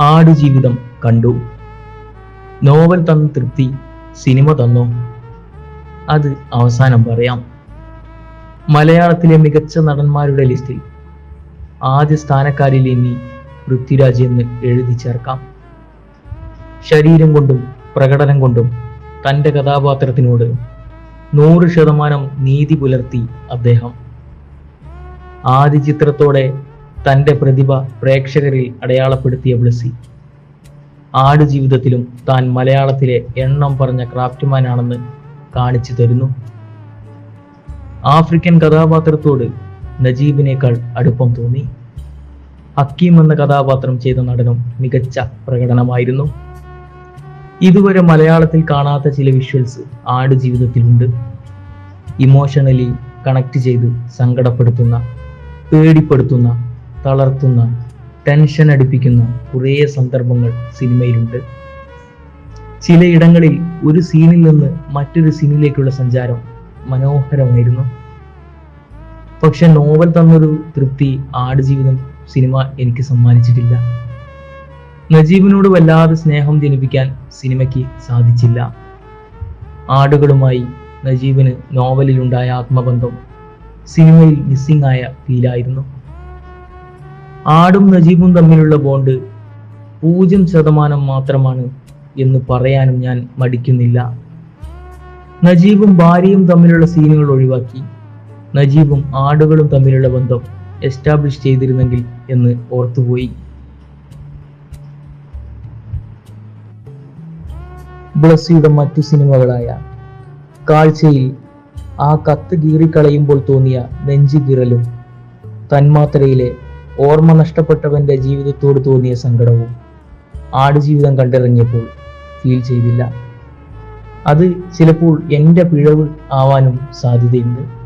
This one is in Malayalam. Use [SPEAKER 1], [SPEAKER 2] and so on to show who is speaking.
[SPEAKER 1] ആടുജീവിതം കണ്ടു. നോവൽ തന്ന തൃപ്തി സിനിമ തന്നോ. അത് അവസാനം പറയാം. മലയാളത്തിലെ മികച്ച നടന്മാരുടെ ലിസ്റ്റിൽ ആദ്യ സ്ഥാനക്കാരിൽ ഇനി പൃഥ്വിരാജ് എന്ന് എഴുതി ചേർക്കാം. ശരീരം കൊണ്ടും പ്രകടനം കൊണ്ടും തന്റെ കഥാപാത്രത്തിനോട് നൂറ് ശതമാനം നീതി പുലർത്തി അദ്ദേഹം. ആദ്യ ചിത്രത്തോടെ തന്റെ പ്രതിഭ പ്രേക്ഷകരിൽ അടയാളപ്പെടുത്തിയ ബ്ലസ്സി. ആടുജീവിതത്തിലും താൻ മലയാളത്തിലെ എണ്ണം പറഞ്ഞ ക്രാഫ്റ്റ്മാനാണെന്ന് കാണിച്ചു തരുന്നു. ആഫ്രിക്കൻ കഥാപാത്രത്തോട് നജീബിനേക്കാൾ അടുപ്പം തോന്നി. ഹക്കീം എന്ന കഥാപാത്രം ചെയ്ത നടനും മികച്ച പ്രകടനമായിരുന്നു. ഇതുവരെ മലയാളത്തിൽ കാണാത്ത ചില വിഷ്വൽസ് ആട് ജീവിതത്തിലുണ്ട്. ഇമോഷണലി കണക്ട് ചെയ്ത് സങ്കടപ്പെടുത്തുന്ന പേടിപ്പെടുത്തുന്ന തളർത്തുന്ന ടെൻഷൻ അടുപ്പിക്കുന്ന കുറേ സന്ദർഭങ്ങൾ സിനിമയിലുണ്ട്. ചിലയിടങ്ങളിൽ ഒരു സീനിൽ നിന്ന് മറ്റൊരു സീനിലേക്കുള്ള സഞ്ചാരം മനോഹരമായിരുന്നു. പക്ഷെ നോവൽ തന്നൊരു തൃപ്തി ആടുജീവിതം സിനിമ എനിക്ക് സമ്മാനിച്ചിട്ടില്ല. നജീബിനോട് വല്ലാതെ സ്നേഹം ജനിപ്പിക്കാൻ സിനിമയ്ക്ക് സാധിച്ചില്ല. ആടുകളുമായി നജീബിന് നോവലിലുണ്ടായ ആത്മബന്ധം സിനിമയിൽ മിസ്സിംഗ് ആയ ഫീലായിരുന്നു ആടും നജീബും തമ്മിലുള്ള ബോണ്ട് പൂജ്യം ശതമാനം മാത്രമാണ് എന്ന് പറയാനും ഞാൻ മടിക്കുന്നില്ല. നജീബും ഭാര്യയും തമ്മിലുള്ള സീനുകൾ ഒഴിവാക്കി. നജീബും ആടുകളും തമ്മിലുള്ള ബന്ധം എസ്റ്റാബ്ലിഷ് ചെയ്തിരുന്നെങ്കിൽ എന്ന് ഓർത്തുപോയി. ബ്ലസ്സിയുടെ മറ്റു സിനിമകളായ കാഴ്ചയിൽ ആ കത്ത് കീറിക്കളയുമ്പോൾ തോന്നിയ നെഞ്ചുകീറലും തന്മാത്രയിലെ ഓർമ്മ നഷ്ടപ്പെട്ടവന്റെ ജീവിതത്തോട് തോന്നിയ സങ്കടവും ആടുജീവിതം കണ്ടിറങ്ങിയപ്പോൾ ഫീൽ ചെയ്തില്ല. അത് ചിലപ്പോൾ എന്റെ പിഴവ് ആവാനും സാധ്യതയുണ്ട്.